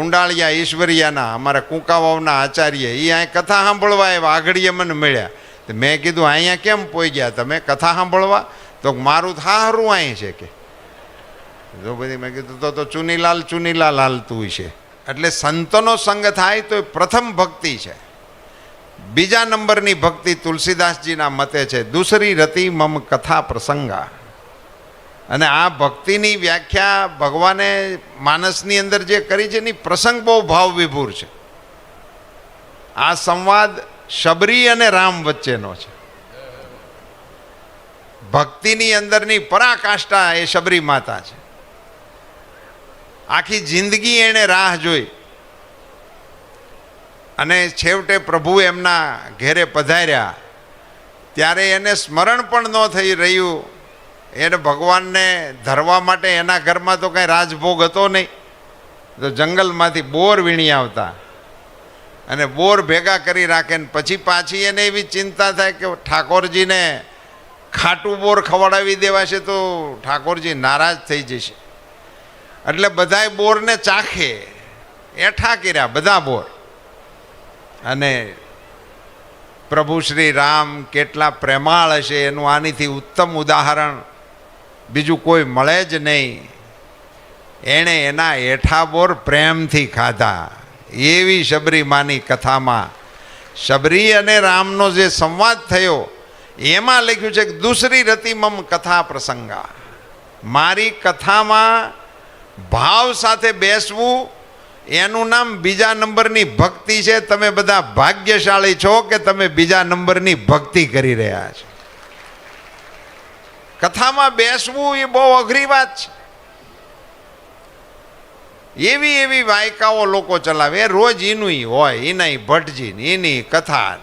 કુંડાળિયા ઈશ્વરિયાના, અમારા કુંકાવાવના આચાર્ય એ અહીં કથા સાંભળવા એ વાઘડીએ મને મળ્યા. તો મેં કીધું, અહીંયા કેમ પોઈ ગયા તમે કથા સાંભળવા? તો મારું થારું અહીં છે કે. જો બધી મેં કીધું, તો તો ચુનીલાલ ચુનીલાલ હાલતું છે. એટલે સંતોનો સંગ થાય તો એ પ્રથમ ભક્તિ છે. બીજા નંબરની ભક્તિ તુલસીદાસજીના મતે છે. દૂસરી રતિ મમ કથા પ્રસંગા. અને આ ભક્તિની વ્યાખ્યા ભગવાને માનસની અંદર જે કરી છે, એની પ્રસંગ બહુ ભાવ વિભૂર છે. આ સંવાદ શબરી અને રામ વચ્ચેનો છે. ભક્તિની અંદરની પરાકાષ્ઠા એ શબરી માતા છે. આખી જિંદગી એણે રાહ જોઈ. અને છેવટે પ્રભુ એમના ઘેરે પધાર્યા. ત્યારે એને સ્મરણ પણ ન થઈ રહ્યું. એને ભગવાનને ધરવા માટે એના ઘરમાં તો કાંઈ રાજભોગ હતો નહીં. તો જંગલમાંથી બોર વીણી આવતા. અને બોર ભેગા કરી રાખે ને પછી પાછી એને એવી ચિંતા થાય કે ઠાકોરજીને ખાટું બોર ખવડાવી દેવાશે તો ઠાકોરજી નારાજ થઈ જશે. એટલે બધાય બોરને ચાખે. એઠા કર્યા બધા બોર. અને પ્રભુ શ્રી રામ કેટલા પ્રેમાળ હશે એનું આનીથી ઉત્તમ ઉદાહરણ બીજું કોઈ મળે જ નહીં. એણે એના હેઠાબોર પ્રેમથી ખાધા. એવી શબરીમાની કથામાં શબરી અને રામનો જે સંવાદ થયો, એમાં લખ્યું છે કે દૂસરી રતિમમ કથા પ્રસંગા. મારી કથામાં ભાવ સાથે બેસવું, એનું નામ બીજા નંબરની ભક્તિ છે. તમે બધા ભાગ્યશાળી છો કે તમે બીજા નંબરની ભક્તિ કરી રહ્યા છો? કથામાં બેસવું એ બહુ અઘરી વાત છે. એવી એવી વાયકાઓ લોકો ચલાવે એ રોજ એનું હોય એના ભટજી એની કથા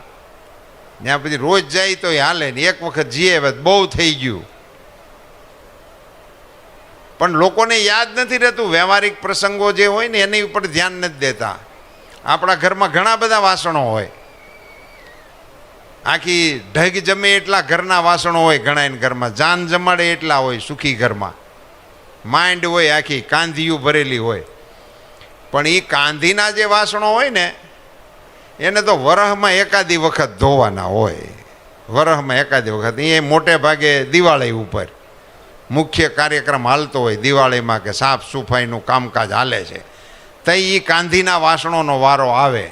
ત્યાં પછી રોજ જાય તો હાલે ને, એક વખત જીએ બહુ થઈ ગયું. પણ લોકોને યાદ નથી રહેતું, વ્યવહારિક પ્રસંગો જે હોય ને, એની ઉપર ધ્યાન નથી દેતા. આપણા ઘરમાં ઘણા બધા વાસણો હોય. આખી ઢગ જમે એટલા ઘરના વાસણો હોય ઘણા ઘરમાં, જાન જમાડે એટલા હોય સુખી ઘરમાં. માંડ હોય આખી, કાંધીયું ભરેલી હોય. પણ એ કાંધીના જે વાસણો હોય ને, એને તો વરહમાં એકાદી વખત ધોવાના હોય. વરહમાં એકાદી વખત. એ મોટે ભાગે દિવાળી ઉપર. મુખ્ય કાર્યક્રમ હાલતો હોય દિવાળીમાં કે સાફ સફાઈનું કામકાજ હાલે છે. તો એ કાંધીના વાસણોનો વારો આવે.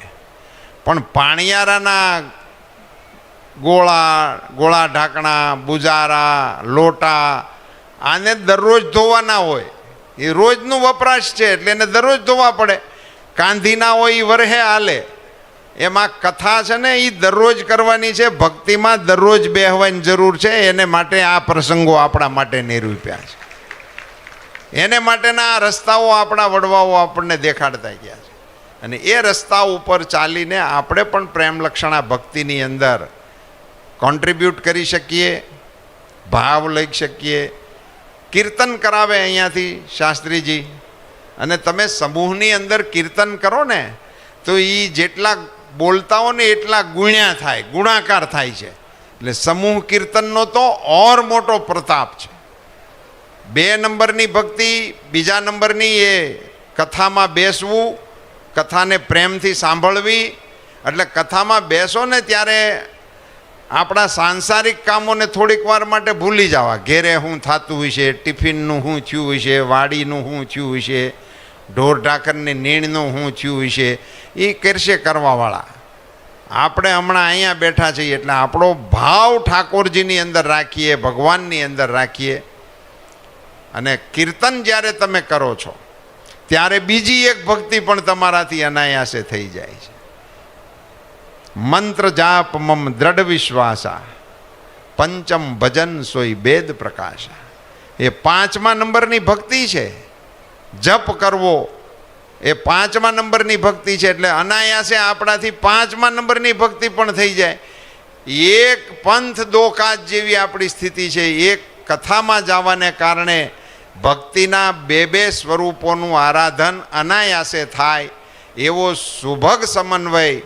પણ પાણિયારાના ગોળા ગોળા ઢાંકણા, બુજારા, લોટા, આને દરરોજ ધોવાના હોય. એ રોજનું વપરાશ છે, એટલે એને દરરોજ ધોવા પડે. કાંધીના હોય એ વરહે હાલે. એમાં કથા છે ને એ દરરોજ કરવાની છે, ભક્તિમાં દરરોજ બેહવાની જરૂર છે, એને માટે આ પ્રસંગો આપણા માટે નિરૂપ્યા છે. એને માટેના આ રસ્તાઓ આપણા વડવાઓ આપણને દેખાડતા ગયા છે. અને એ રસ્તા ઉપર ચાલીને આપણે પણ પ્રેમલક્ષણા ભક્તિની અંદર કોન્ટ્રીબ્યુટ કરી શકીએ, ભાવ લઈ શકીએ. કીર્તન કરાવે અહીંયાથી શાસ્ત્રીજી. અને તમે સમૂહની અંદર કીર્તન કરો ને, તો એ જેટલા બોલતા હો ને એટલા ગુણ્યા થાય, ગુણાકાર થાય છે. એટલે સમૂહ કીર્તનનો તો ઓર મોટો પ્રતાપ છે. બે નંબરની ભક્તિ, બીજા નંબરની એ કથામાં બેસવું, કથાને પ્રેમથી સાંભળવી. એટલે કથામાં બેસો ને ત્યારે આપણા સાંસારિક કામોને થોડીક વાર માટે ભૂલી જવા. ઘેરે શું થતું હશે ટિફિનનું શું થયું હશે વાડીનું શું થયું હશે ઢોર ઢાકરની નીણનું શું થયું હશે એ કરશે કરવાવાળા. આપણે હમણાં અહીંયા બેઠા છીએ એટલે આપણો ભાવ ઠાકોરજીની અંદર રાખીએ, ભગવાનની અંદર રાખીએ. અને કીર્તન જ્યારે તમે કરો છો, ત્યારે બીજી એક ભક્તિ પણ તમારાથી અનાયાસે થઈ જાય છે. મંત્ર જાપ મમ દ્રઢ વિશ્વાસા પંચમ ભજન સોય બેદ પ્રકાશા. એ પાંચમા નંબરની ભક્તિ છે. જપ કરવો એ પાંચમા નંબરની ભક્તિ છે એટલે અનાયાસે આપણાથી પાંચમા નંબરની ભક્તિ પણ થઈ જાય. એક પંથ દોકાત જેવી આપણી સ્થિતિ છે. એક કથામાં જવાને કારણે ભક્તિના બે બે સ્વરૂપોનું આરાધન અનાયાસે થાય. એવો સુભગ સમન્વય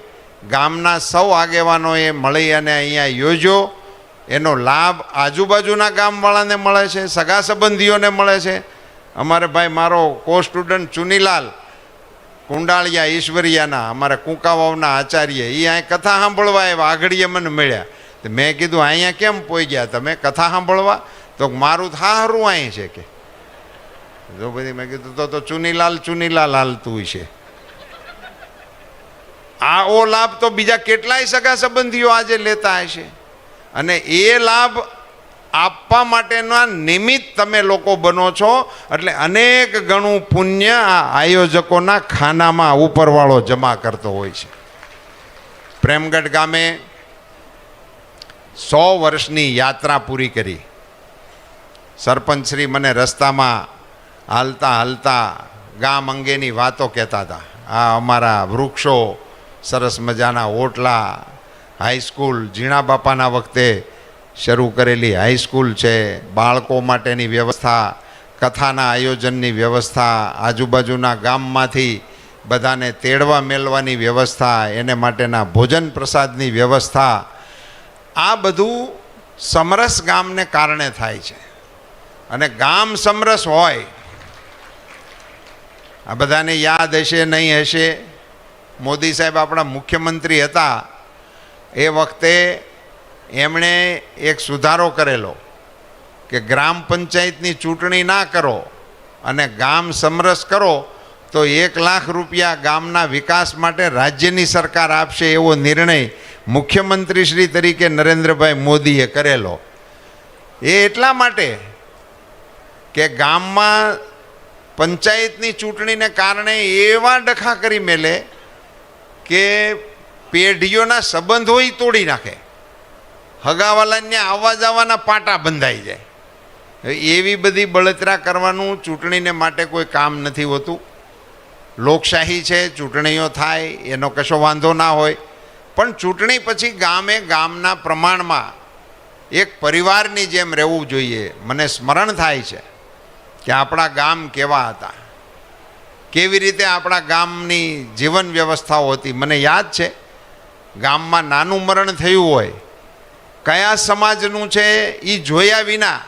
ગામના સૌ આગેવાનોએ મળી અને અહીંયા યોજ્યો એનો લાભ આજુબાજુના ગામવાળાને મળે છે, સગા સંબંધીઓને મળે છે. અમારે ભાઈ મારો કો સ્ટુડન્ટ ચુનીલાલ કુંડાળિયા ઈશ્વરિયાના, અમારા કુંકાવાવના આચાર્ય એ અહીં કથા સાંભળવા એવા આગળીએ મને મળ્યા. તો મેં કીધું, અહીંયા કેમ પોઈ ગયા તમે? કથા સાંભળવા? તો મારું થારું અહીં છે કે. જો બધી મેં કીધું તો ચુનીલાલ ચુનીલાલ હાલતું છે. આ ઓ લાભ તો બીજા કેટલાય સગા સંબંધીઓ આજે લેતા હશે. અને એ લાભ આપવા માટેના નિમિત્ત તમે લોકો બનો છો, એટલે અનેક ગણું પુણ્ય આ આયોજકોના ખાનામાં ઉપરવાળો જમા કરતો હોય છે. પ્રેમગઢ ગામે સો વર્ષની યાત્રા પૂરી કરી. સરપંચશ્રી મને રસ્તામાં હાલતા હાલતા ગામ અંગેની વાતો કહેતા હતા. આ અમારા વૃક્ષો સરસ મજાના ઓટલા હાઈસ્કૂલ ઝીણા બાપાના વખતે શરૂ કરેલી હાઈસ્કૂલ છે. બાળકો માટેની વ્યવસ્થા, કથાના આયોજનની વ્યવસ્થા, આજુબાજુના ગામમાંથી બધાને તેડવા મેળવાની વ્યવસ્થા, એને માટેના ભોજન પ્રસાદની વ્યવસ્થા. આ બધું સમરસ ગામને કારણે થાય છે. અને ગામ સમરસ હોય. આ બધાને યાદ હશે, નહીં હશે? મોદી સાહેબ આપણા મુખ્યમંત્રી હતા, એ વખતે એમણે એક સુધારો કરેલો કે ગ્રામ પંચાયતની ચૂંટણી ના કરો અને ગામ સમરસ કરો, તો એક લાખ રૂપિયા ગામના વિકાસ માટે રાજ્યની સરકાર આપશે એવો નિર્ણય મુખ્યમંત્રી શ્રી તરીકે નરેન્દ્રભાઈ મોદીએ કરેલો. એ એટલા માટે કે ગામમાં પંચાયતની ચૂંટણીને કારણે એવા ડખા કરી મેલે કે પેઢીઓના સંબંધો એ તોડી નાખે. હગાવાલાને આવવા જવાના પાટા બંધાઈ જાય. એવી બધી બળતરા કરવાનું ચૂંટણીને માટે કોઈ કામ નથી હોતું. લોકશાહી છે, ચૂંટણીઓ થાય, એનો કશો વાંધો ના હોય. પણ ચૂંટણી પછી ગામે ગામના પ્રમાણમાં એક પરિવારની જેમ રહેવું જોઈએ. મને સ્મરણ થાય છે કે આપણા ગામ કેવા હતા. કેવી રીતે આપણા ગામની જીવન વ્યવસ્થાઓ હતી? મને યાદ છે, ગામમાં નાનું મરણ થયું હોય, કયા સમાજનું છે એ જોયા વિના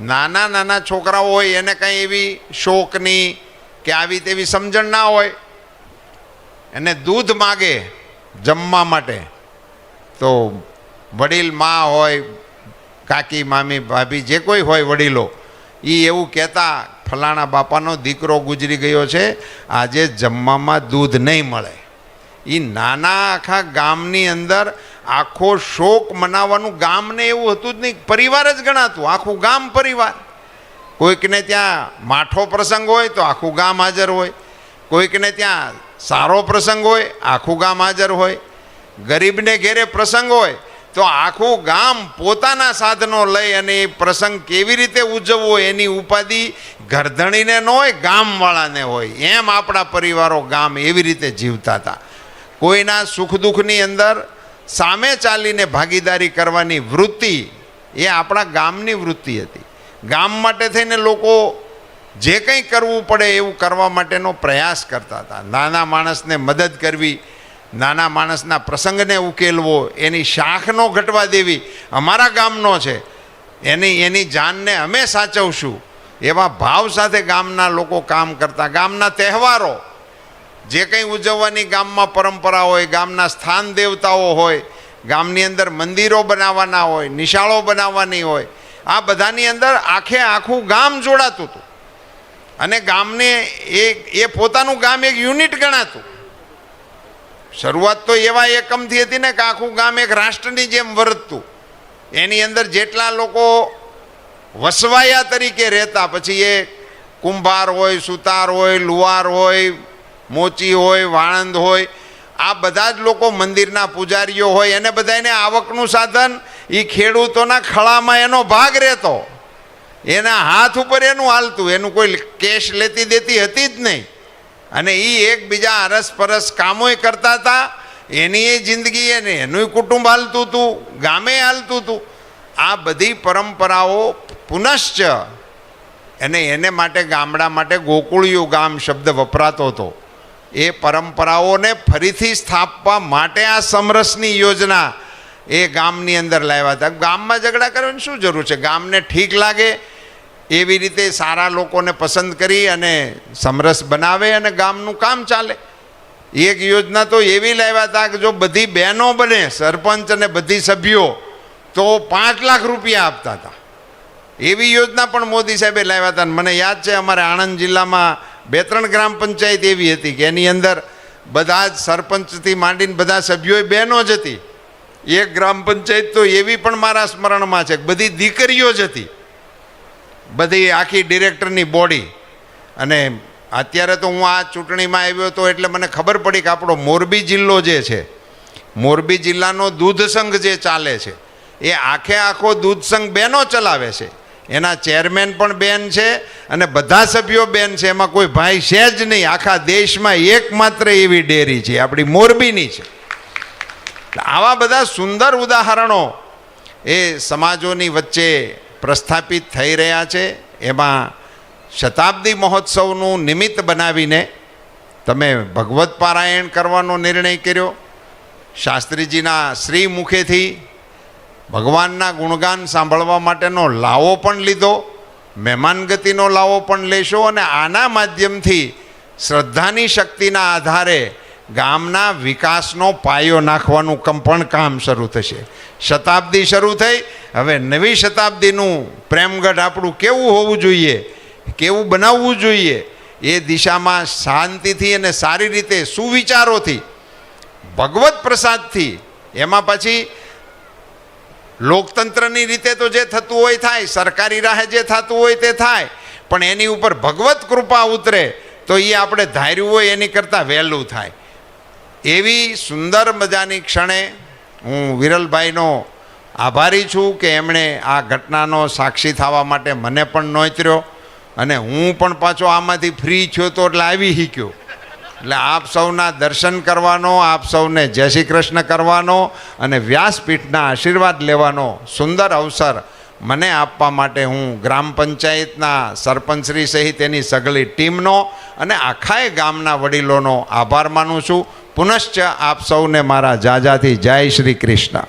નાના નાના છોકરાઓ હોય, એને કંઈ એવી શોકની કે આવી તેવી સમજણ ના હોય, એને દૂધ માગે જમવા માટે, તો વડીલ મા હોય, કાકી, મામી, ભાભી, જે કોઈ હોય વડીલો એ એવું કહેતા ફલાણા બાપાનો દીકરો ગુજરી ગયો છે, આજે જમવામાં દૂધ નહીં મળે. એ નાના આખા ગામની અંદર આખો શોક મનાવવાનું ગામને એવું હતું જ નહીં, પરિવાર જ ગણાતું, આખું ગામ પરિવાર. કોઈકને ત્યાં માઠો પ્રસંગ હોય તો આખું ગામ હાજર હોય. કોઈકને ત્યાં સારો પ્રસંગ હોય, આખું ગામ હાજર હોય. ગરીબને ઘેરે પ્રસંગ હોય તો આખું ગામ પોતાના સાધનો લઈ અને એ પ્રસંગ કેવી રીતે ઉજવવો એની ઉપાધિ ગરધણીને ન હોય, ગામવાળાને હોય. એમ આપણા પરિવારો ગામ એવી રીતે જીવતા હતા. કોઈના સુખ દુઃખની અંદર સામે ચાલીને ભાગીદારી કરવાની વૃત્તિ એ આપણા ગામની વૃત્તિ હતી. ગામ માટે થઈને લોકો જે કંઈ કરવું પડે એવું કરવા માટેનો પ્રયાસ કરતા હતા. નાના માણસને મદદ કરવી નાના માણસના પ્રસંગને ઉકેલવો, એની શાખ ન ઘટવા દેવી અમારા ગામનો છે. એની એની જાનને અમે સાચવશું. એવા ભાવ સાથે ગામના લોકો કામ કરતા. ગામના તહેવારો, જે કંઈ ઉજવવાની ગામમાં પરંપરા હોય, ગામના સ્થાન દેવતાઓ હોય, ગામની અંદર મંદિરો બનાવવાના હોય, નિશાળો બનાવવાની હોય, આ બધાની અંદર આખે આખું ગામ જોડાતું હતું. અને ગામને એ એ પોતાનું ગામ એક યુનિટ ગણાતું. શરૂઆત તો એવા એકમથી હતી ને કે આખું ગામ એક રાષ્ટ્રની જેમ વર્તતું એની અંદર જેટલા લોકો વસવાયા તરીકે રહેતા, પછી એ કુંભાર હોય, સુતાર હોય લુહાર હોય, મોચી હોય, વાણંદ હોય, આ બધા જ લોકો મંદિરના પૂજારીઓ હોય. એને બધાને આવકનું સાધન એ ખેડૂતોના ખળામાં એનો ભાગ રહેતો. એના હાથ ઉપર એનું હાલતું. એનું કોઈ કેશ લેતી દેતી હતી જ નહીં. અને એ એકબીજા અરસપરસ કામોય કરતા હતા. એની એ જિંદગી એને એનું કુટુંબ હાલતું હતું ગામે હાલતું હતું આ બધી પરંપરાઓ પુનશ્ચ અને એને માટે ગામડા માટે ગોકુળિયું ગામ શબ્દ વપરાતો હતો. એ પરંપરાઓને ફરીથી સ્થાપવા માટે આ સમરસની યોજના એ ગામની અંદર લાવ્યા હતા. ગામમાં ઝઘડા કરવાની શું જરૂર છે? ગામને ઠીક લાગે એવી રીતે સારા લોકોને પસંદ કરી અને સમરસ બનાવે અને ગામનું કામ ચાલે. એક યોજના તો એવી લાવ્યા હતા કે જો બધી બહેનો બને, સરપંચ અને બધી સભ્યો, તો પાંચ લાખ રૂપિયા આપતા હતા. એવી યોજના પણ મોદી સાહેબે લાવ્યા હતા મને યાદ છે, અમારે આણંદ જિલ્લામાં બે ત્રણ ગ્રામ પંચાયત એવી હતી કે એની અંદર બધા જ સરપંચથી માંડીને બધા સભ્યોએ બહેનો જ હતી. એક ગ્રામ પંચાયત તો એવી પણ મારા સ્મરણમાં છે બધી દીકરીઓ જ હતી. બધી આખી ડિરેક્ટરની બોડી. અને અત્યારે તો હું આ ચૂંટણીમાં આવ્યો હતો એટલે મને ખબર પડી કે આપણો મોરબી જિલ્લો જે છે, મોરબી જિલ્લાનો દૂધ સંઘ જે ચાલે છે, એ આખે આખો દૂધ સંઘ બેનો ચલાવે છે. એના ચેરમેન પણ બેન છે અને બધા સભ્યો બેન છે. એમાં કોઈ ભાઈ છે જ નહીં. આખા દેશમાં એકમાત્ર એવી ડેરી છે. આપણી મોરબીની છે. આવા બધા સુંદર ઉદાહરણો એ સમાજોની વચ્ચે પ્રસ્થાપિત થઈ રહ્યા છે. એમાં શતાબ્દી મહોત્સવનું નિમિત્ત બનાવીને તમે ભગવત પારાયણ કરવાનો નિર્ણય કર્યો. શાસ્ત્રીજીના શ્રી મુખેથી ભગવાનના ગુણગાન સાંભળવા માટેનો લાવો પણ લીધો. મહેમાનગતિનો લાવો પણ લેશો અને આના માધ્યમથી શ્રદ્ધાની શક્તિના આધારે ગામના વિકાસનો પાયો નાખવાનું કમ, પણ કામ શરૂ થશે. શતાબ્દી શરૂ થઈ, હવે નવી શતાબ્દીનું પ્રેમગઢ આપણું કેવું હોવું જોઈએ? કેવું બનાવવું જોઈએ? એ દિશામાં શાંતિથી અને સારી રીતે સુવિચારોથી, ભગવત પ્રસાદથી, એમાં પછી લોકતંત્રની રીતે તો જે થતું હોય થાય, સરકારી રાહે જે થતું હોય તે થાય, પણ એની ઉપર ભગવત કૃપા ઉતરે, તો એ આપણે ધાર્યું હોય એની કરતાં વહેલું થાય. એવી સુંદર મજાની ક્ષણે હું વિરલભાઈનો આભારી છું કે એમણે આ ઘટનાનો સાક્ષી થવા માટે મને પણ નોતર્યો અને હું પણ પાછો આમાંથી ફ્રી થયો તો એટલે આવી શીખ્યો એટલે આપ સૌના દર્શન કરવાનો, આપ સૌને જય શ્રી કૃષ્ણ કરવાનો અને વ્યાસપીઠના આશીર્વાદ લેવાનો સુંદર અવસર મને આપવા માટે હું ગ્રામ પંચાયતના સરપંચશ્રી સહિત એની સગલી ટીમનો અને આખાય ગામના વડીલોનો આભાર માનું છું. પુનશ્ચ આપ સૌને મારા જાજાથી જય શ્રી કૃષ્ણ.